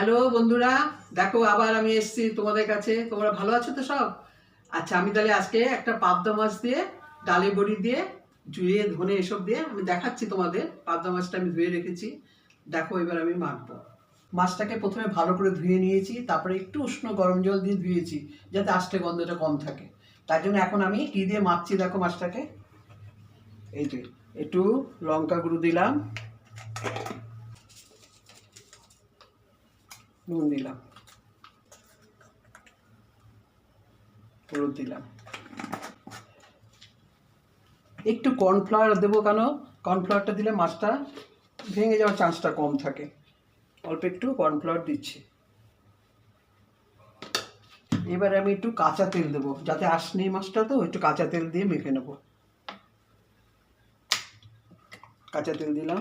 Hello বন্ধুরা, দেখো আবার আমি এসেছি তোমাদের কাছে। তোমরা ভালো আছো তো সব? আচ্ছা আমি তাহলে আজকে একটা পাবদা মাছ দিয়ে, ডালে বড়ি দিয়ে জুয়ে ধনে এসব দিয়ে আমি দেখাচ্ছি তোমাদের। পাবদা মাছটা আমি ধুয়ে রেখেছি। দেখো, এবার আমি মাখবো। মাছটাকে প্রথমে ভালো করে ধুয়ে নিয়েছি, তারপরে একটু উষ্ণ গরম জল দিয়ে ধুয়েছি, যাতে আষ্টে গন্ধটা কম থাকে। তার জন্য এখন আমি কি দিয়ে মাখছি দেখো মাছটাকে? এই যে, একটু লঙ্কা গুঁড়ো দিলাম। নুন দিলাম। হলুদ দিলাম। একটু কর্নফ্লাওয়ার দেবো কেন? কর্নফ্লাওয়ারটা দিলে মাছটা ভেঙে যাওয়ার চান্সটা কম থাকে। অল্প একটু কর্নফ্লাওয়ার দিচ্ছি। এবারে আমি একটু কাঁচা তেল দেবো, যাতে আঁশ নেই মাছটা তো, একটু কাঁচা তেল দিয়ে মেখে নেব। কাঁচা তেল দিলাম।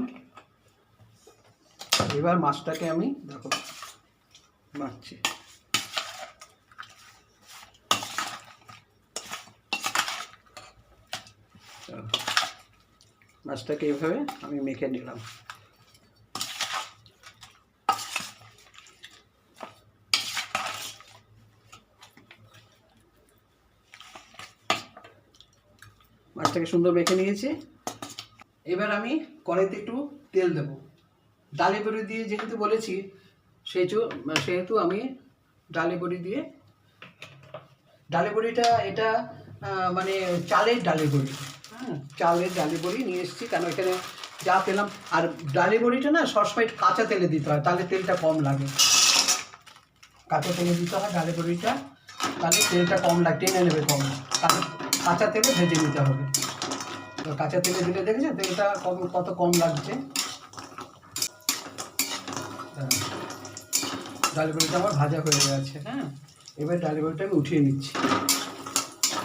এবার মাছটাকে আমি, দেখো মাখছি। মাছটাকে এইভাবে আমি মেখে নিলাম। মাছটাকে সুন্দর মেখে নিয়েছি। এবার আমি কড়াইতে একটু তেল দেবো। ডালে বড়ি দিয়ে যেহেতু বলেছি সেহেতু সেহেতু আমি ডালে বড়ি দিয়ে, ডালে বড়িটা এটা মানে চালের ডালে বড়ি হ্যাঁ চালের ডালে বড়ি নিয়ে এসেছি, কেন এখানে যা পেলাম, আর ডালে বড়িটা না সবসময় কাঁচা তেলে দিতে হয়, তাহলে তেলটা কম লাগে। কাঁচা তেলে দিতে হয় ডালে বড়িটা, তাহলে তেলটা কম লাগে, টেনে নেবে কম। কাঁচা তেলে ভেজে নিতে হবে। তো কাঁচা তেলে দিলে দেখেছ তেলটা কম কত কম লাগছে? হ্যাঁ। ডাল বড়িটা আমার ভাজা হয়ে গেছে। হ্যাঁ। এবার ডাল বড়িটা আমি উঠিয়ে নিচ্ছি।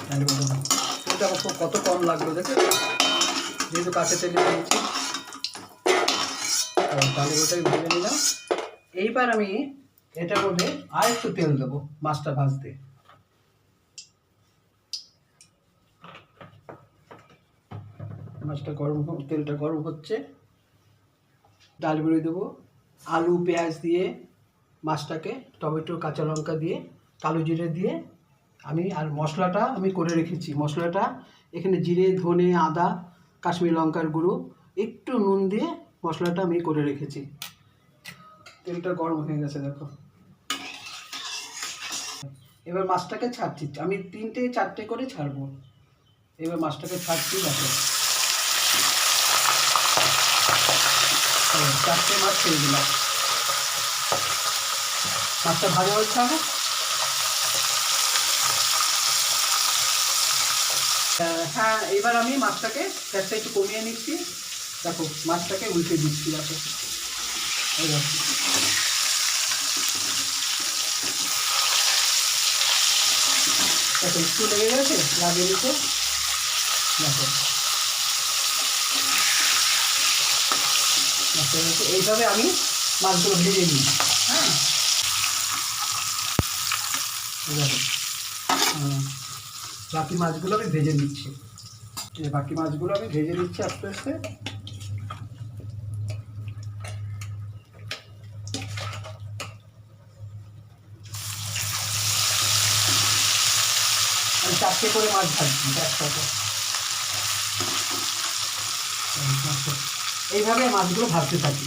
ডাল বড়িটা তেলটা আমার খুব কত কম লাগল দেখে। যেহেতু কাঁচা তেলে দিয়েছি। ডাল বড়িটা আমি ভেজে নিলাম। এইবার আমি এটার মধ্যে আর একটু তেল দেবো মাছটা ভাজতে। মাছটা গরম তেলটা গরম হচ্ছে। ডাল বেড়ে দেবো। আলু পেঁয়াজ দিয়ে মাছটাকে টমেটো কাঁচা লঙ্কা দিয়ে কালো জিরে দিয়ে আমি আর মশলাটা আমি করে রেখেছি। মশলাটা এখানে জিরে ধনে আদা কাশ্মীর লঙ্কার গুঁড়ো একটু নুন দিয়ে মশলাটা আমি করে রেখেছি। তেলটা গরম হয়ে গেছে দেখো। এবার মাছটাকে ছাড়ছি। আমি তিনটে চারটে করে ছাড়বো। এবার মাছটাকে ছাড়ছি দেখো। হ্যাঁ, চারটে মাছ ছেড়ে দিলাম মাছটা ভাজা হচ্ছে হবে হ্যাঁ এবার আমি মাছটাকে গ্যাসটা একটু কমিয়ে নিচ্ছি। দেখো, মাছটাকে উল্টে দিচ্ছি, দেখো। দেখো। একটু লেগে গেছে, লাগিয়ে নিতে দেখো। এইভাবে আমি মাছগুলো ভেজে নিই হ্যাঁ। বাকি মাছগুলো আমি ভেজে নিচ্ছি। বাকি মাছগুলো আমি ভেজে নিচ্ছি আস্তে আস্তে। আমি চারটে করে মাছ ভাজছি, একসাথে। এইভাবে মাছগুলো ভাজতে থাকি।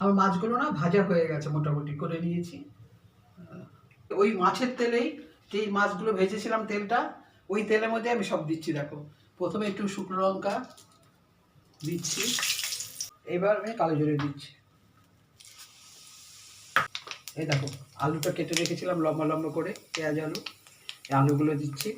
আমার মাছগুলো না ভাজা হয়ে গেছে মোটামুটি, করে নিয়েছি। ওই মাছের তেলেই যেই মাছগুলো ভেজেছিলাম তেলটা, ওই তেলের মধ্যে আমি সব দিচ্ছি, দেখো। প্রথমে একটু শুকনো লঙ্কা দিচ্ছি, এবার আমি কালো জিরে দিচ্ছি। এই দেখো, আলুটা কেটে রেখেছিলাম লম্বা লম্বা করে, পেঁয়াজ, আলু, এই আলুগুলো দিচ্ছি।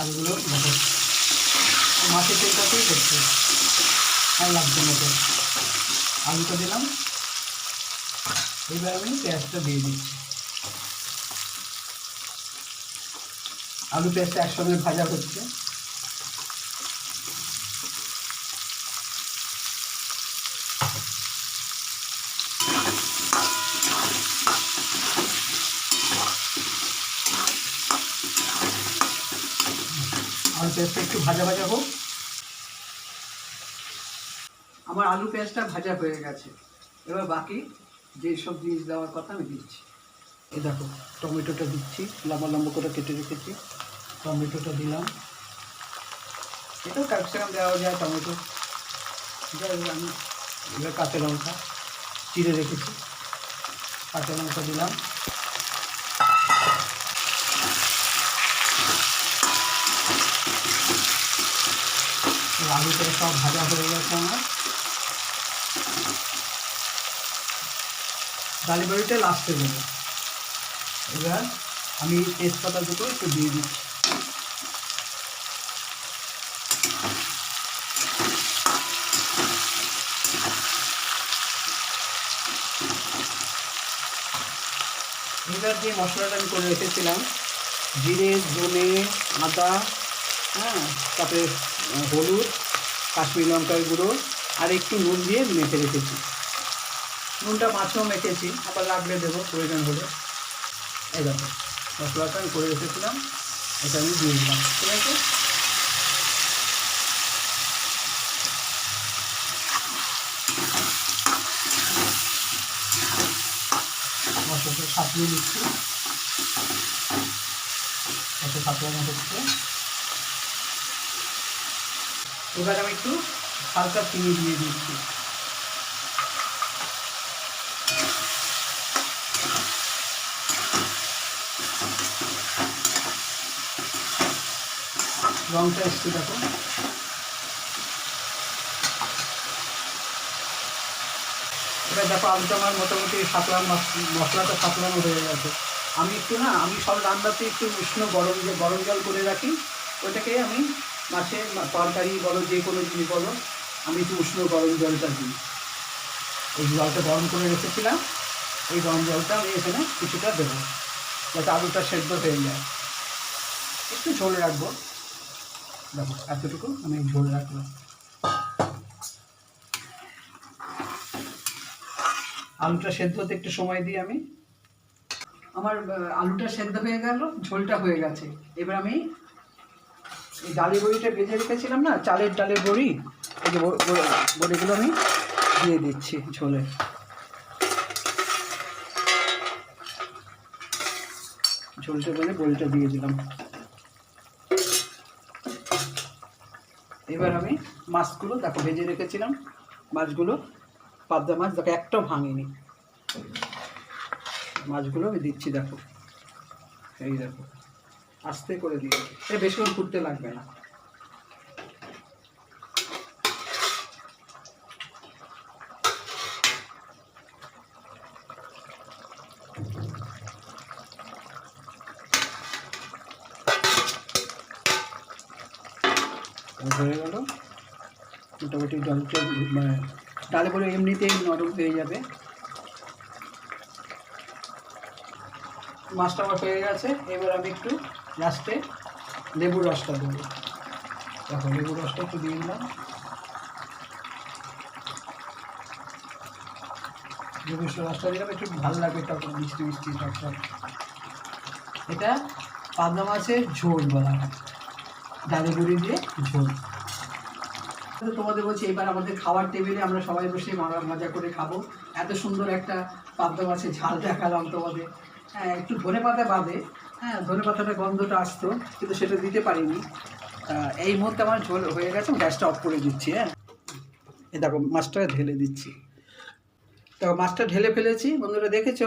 আলুগুলো মাছের তেলটাতেই করছি আর লাগছে মতো আলুটা দিলাম। এবার আমি পেঁয়াজটা দিয়ে দিচ্ছি। আলু পেঁয়াজটা একসঙ্গে ভাজা হচ্ছে। অল্প পেঁয়াজটা একটু ভাজা ভাজা হোক। আমার আলু পেঁয়াজটা ভাজা হয়ে গেছে। এবার বাকি যে সব জিনিস দেওয়ার কথা আমি দিচ্ছি। এই দেখো, টমেটোটা দিচ্ছি, লম্বা লম্বা করে কেটে রেখেছি। টমেটোটা দিলাম। এটাও ক্যাপসিকাম দেওয়া যায় টমেটো। আমি এবার কাঁচা লঙ্কা চিড়ে রেখেছি। কাঁচা লঙ্কা দিলাম। আলুটা সব ভাজা হয়ে গেছে আমার। ডালি বড়িটা লাস্টে দেবো এবার আমি তেজপাতা দুটো একটু দিয়ে দিচ্ছি। এবার যে মশলাটা আমি করে রেখেছিলাম, জিরে, ধনে, আদা হ্যাঁ তারপরে হলুদ, কাশ্মীর লঙ্কার গুঁড়ো, আর একটু নুন দিয়ে মেখে রেখেছি। নুনটা মাছেও মেখেছি, আবার লাগলে দেবো, প্রয়োজন হলে। এই দেখো মশলাটা আমি করে রেখেছিলাম, এটা আমি দিয়ে দিলাম। ঠিক আছে মশলাটা সাপিয়ে দিচ্ছি। এবার আমি একটু হালকা চিনি দিয়ে দিচ্ছি। রংটা একটু দেখো। এবার দেখো আলুটা আমার মোটামুটি সাতলাম মশলাটা সাতলানো হয়ে গেছে। আমি একটু না, আমি সব রান্নাতে একটু উষ্ণ গরম যে, গরম জল করে রাখি, ওইটাকে আমি মাছের তরকারি বলো, যে কোনো জিনিস বলো, আমি একটু উষ্ণ গরম জলটা দিই। এই জলটা গরম করে রেখেছিলাম, এই গরম জলটা আমি এখানে কিছুটা দেবো, যাতে আলুটা সেদ্ধ হয়ে যায়। একটু ঝোল রাখব। দেখো, এতটুকু আমি ঝোল রাখলাম। আলুটা সেদ্ধ হতে একটু সময় দিই আমি। আমার আলুটা সেদ্ধ হয়ে গেল, ঝোলটা হয়ে গেছে। এবার আমি এই ডালের বড়িটা ভেজে রেখেছিলাম না, চালের ডালের বড়ি, এই যে বড়িগুলো আমি দিয়ে দিচ্ছি ঝোলে। ঝোলটা বলে বড়িটা দিয়ে দিলাম। এবার আমি মাছগুলো দেখো ভেজে রেখেছিলাম। মাছগুলো পাবদা মাছ, দেখো একটাও ভাঙিনি। মাছগুলো আমি দিচ্ছি, দেখো। এই দেখো, আস্তে করে দিয়ে। এ বেশিক্ষণ ফুটতে লাগবে না হয়ে গেল মোটামুটি জলটা মানে ডালে করে এমনিতেই নরম হয়ে যাবে। মাছটা আমার হয়ে গেছে, এবার আমি একটু লাস্টে লেবুর রসটা দেবো। দেখো, লেবুর রসটা একটু দিয়ে দিলাম। লেবুর রসটা দিলাম একটু ভালো লাগবে টক মিষ্টি মিষ্টি টক এটা পাবনা মাছের ঝোল বলা হয়। ডালে গুঁড়ি দিয়ে ঝোল। তোমাদের বলছি, এবার আমাদের খাওয়ার টেবিলে আমরা সবাই বসে মজা- করে খাব। এত সুন্দর একটা পাবদা মাছের ঝাল দেখালাম তোমাদের। হ্যাঁ একটু ধনে পাতা বাদে হ্যাঁ ধনে পাতাটা গন্ধটা আসতো, কিন্তু সেটা দিতে পারিনি। এই মুহূর্তে আমার ঝোল হয়ে গেছে গ্যাসটা অফ করে দিচ্ছি হ্যাঁ। এই দেখো, মাছটা ঢেলে দিচ্ছি। দেখো মাছটা ঢেলে ফেলেছি, বন্ধুরা দেখেছ?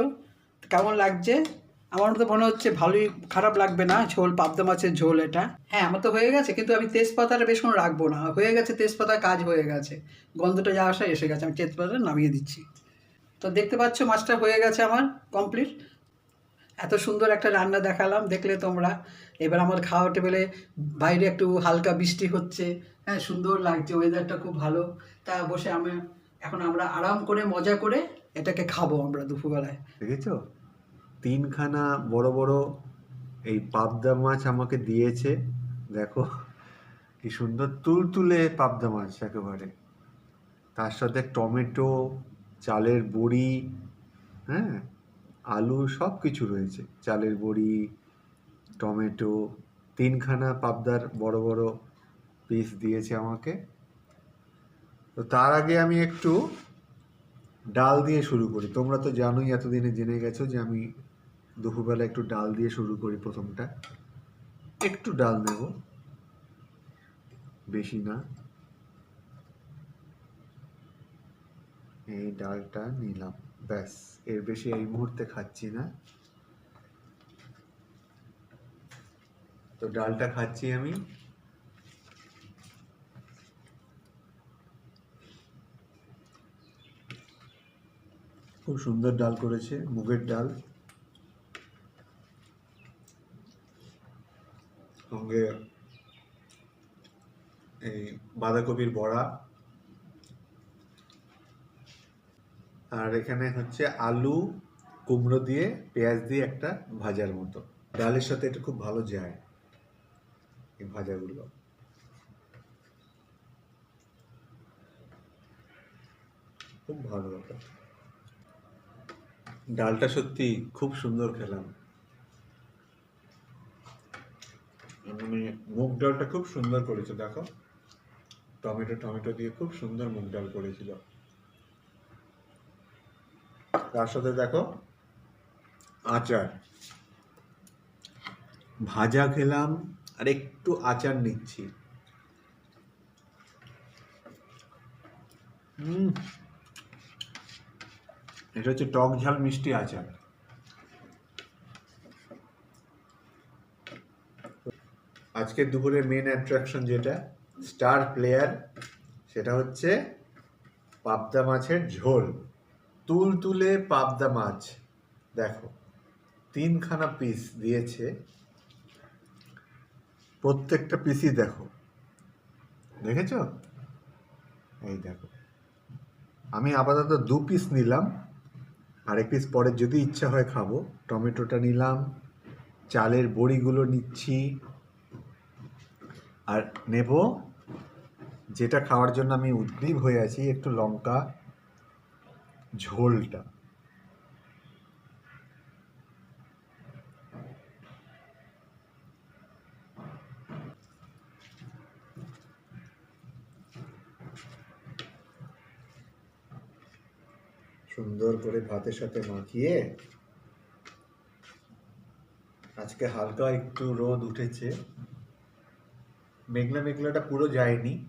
কেমন লাগছে? আমার তো মনে হচ্ছে ভালোই খারাপ লাগবে না, ঝোল, পাবদা মাছের ঝোল এটা। হ্যাঁ আমার তো হয়ে গেছে, কিন্তু আমি তেজপাতাটা বেশিক্ষণ রাখব না। হয়ে গেছে, তেজপাতার কাজ হয়ে গেছে। গন্ধটা যা আসা, এসে গেছে, আমি তেজপাতাটা নামিয়ে দিচ্ছি। তো দেখতে পাচ্ছ, মাছটা হয়ে গেছে আমার কমপ্লিট এত সুন্দর একটা রান্না দেখালাম, দেখলে তোমরা। এবার আমার খাওয়া টেবিলে বাইরে একটু হালকা বৃষ্টি হচ্ছে। হ্যাঁ সুন্দর লাগছে ওয়েদারটা খুব ভালো। তা বসে আমি, এখন আমরা আরাম করে, মজা করে এটাকে খাব আমরা দুপুরবেলায়। দেখেছ? তিনখানা বড় বড় এই পাবদা মাছ আমাকে দিয়েছে। দেখো, কি সুন্দর তুলতুলে পাবদা মাছ একেবারে। তার সাথে টমেটো, চালের বড়ি হ্যাঁ আলু সব কিছু রয়েছে। চালের বড়ি, টমেটো, তিনখানা পাবদার বড় বড় পিস দিয়েছে আমাকে। তো তার আগে আমি একটু ডাল দিয়ে শুরু করি। তোমরা তো জানোই, এতদিনে জেনে গেছো যে আমি দুপুরবেলা একটু ডাল দিয়ে শুরু করি প্রথমটা। একটু ডাল নেব। বেশি না। এই ডালটা নিলাম। ব্যাস, এর বেশি এই মুহূর্তে খাচ্ছি না। তো ডালটা খাচ্ছি আমি। খুব সুন্দর ডাল করেছে, মুগের ডাল। সঙ্গে, এই বাঁধাকপির বড়া। আর এখানে হচ্ছে আলু, কুমড়ো দিয়ে, পেঁয়াজ দিয়ে একটা ভাজার মতো। ডালের সাথে এটা খুব ভালো যায়, এই ভাজাগুলো। খুব ভালো ব্যাপার। ডালটা সত্যি খুব সুন্দর খেলাম। মানে মুগ ডালটা খুব সুন্দর করেছে, দেখো। টমেটো টমেটো দিয়ে খুব সুন্দর মুগ ডাল করেছিল। তার সাথে দেখো, আচার। ভাজা খেলাম, আর একটু আচার নিচ্ছি। এটা হচ্ছে টক ঝাল মিষ্টি আচার। আজকে দুপুরে মেন অ্যাট্রাকশন যেটা স্টার প্লেয়ার সেটা হচ্ছে পাবদা মাছের ঝোল। তুল তুলে পাবদা মাছ। দেখো, তিনখানা পিস দিয়েছে। প্রত্যেকটা পিসই দেখো। দেখেছ? এই দেখো। আমি আপাতত দু পিস নিলাম। আরেক পিস পরে যদি ইচ্ছা হয় খাব। টমেটোটা নিলাম। চালের বড়িগুলো নিচ্ছি। আর নেব। যেটা খাওয়ার জন্য আমি উদ্গ্রীব হয়ে আছি, একটু লঙ্কা ঝোলটা। সুন্দর করে ভাতের সাথে মাখিয়ে আজকে হালকা একটু রোদ উঠেছে। মেঘলা মেঘলাটা পুরো যায়নি।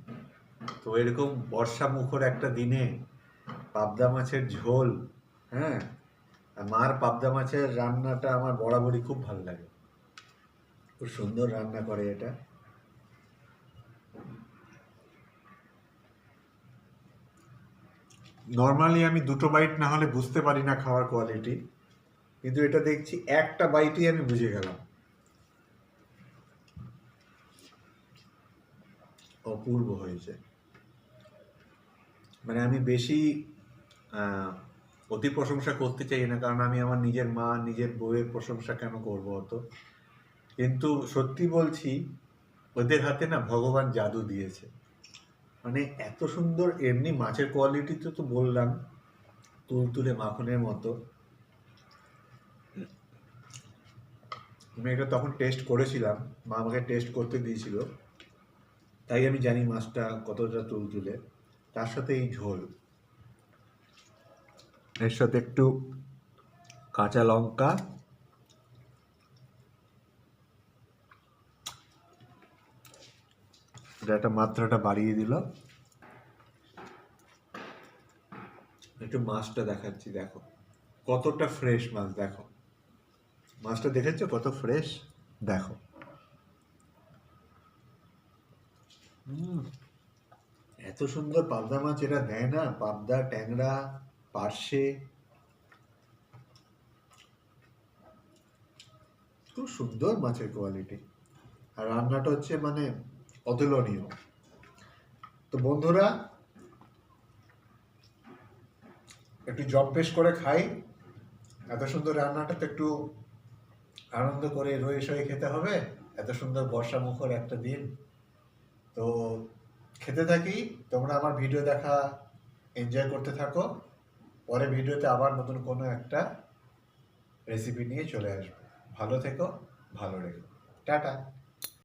তো এরকম বর্ষা মুখর একটা দিনে পাবদা মাছের ঝোল হ্যাঁ? আর মার পাবদা মাছের রান্নাটা আমার বরাবরই খুব ভালো লাগে। খুব সুন্দর রান্না করে এটা। নর্মালি আমি দুটো বাইট না হলে বুঝতে পারি না খাওয়ার কোয়ালিটি কিন্তু এটা দেখছি একটা বাইটই আমি বুঝে গেলাম। অপূর্ব হয়েছে। মানে আমি বেশি অতি প্রশংসা করতে চাই না, কারণ আমি আমার নিজের মা, নিজের বউয়ের প্রশংসা কেন করব অত? কিন্তু সত্যি বলছি, ওদের হাতে না ভগবান জাদু দিয়েছে। মানে এত সুন্দর, এমনি মাছের কোয়ালিটি তো তো বললাম তুলতুলে মাখনের মতো। আমি এটা তখন টেস্ট করেছিলাম, মা আমাকে টেস্ট করতে দিয়েছিল। তাই আমি জানি মাছটা কতটা তুলতুলে তার সাথে এই ঝোল। এর সাথে একটু কাঁচা লঙ্কা। একটা মাত্রাটা বাড়িয়ে দিল। একটু মাছটা দেখাচ্ছি, দেখো। কতটা ফ্রেশ মাছ, দেখো। মাছটা দেখেছ কত ফ্রেশ দেখো। এত সুন্দর পাবদা মাছ এরা দেয় না? পাবদা, ট্যাংরা, পার্শে। খুব সুন্দর মাছের কোয়ালিটি আর রান্নাটা হচ্ছে মানে অতুলনীয়। তো বন্ধুরা, একটু জব পেশ করে খাই। এত সুন্দর রান্নাটা তো একটু আনন্দ করে রয়ে সয়ে খেতে হবে। এত সুন্দর বর্ষা মুখর একটা দিন। তো খেতে থাকি, তোমরা আমার ভিডিও দেখা এনজয় করতে থাকো। পরে ভিডিওতে আবার নতুন কোনো একটা রেসিপি নিয়ে চলে আসব। ভালো থেকো, ভালো রেখো। টাটা।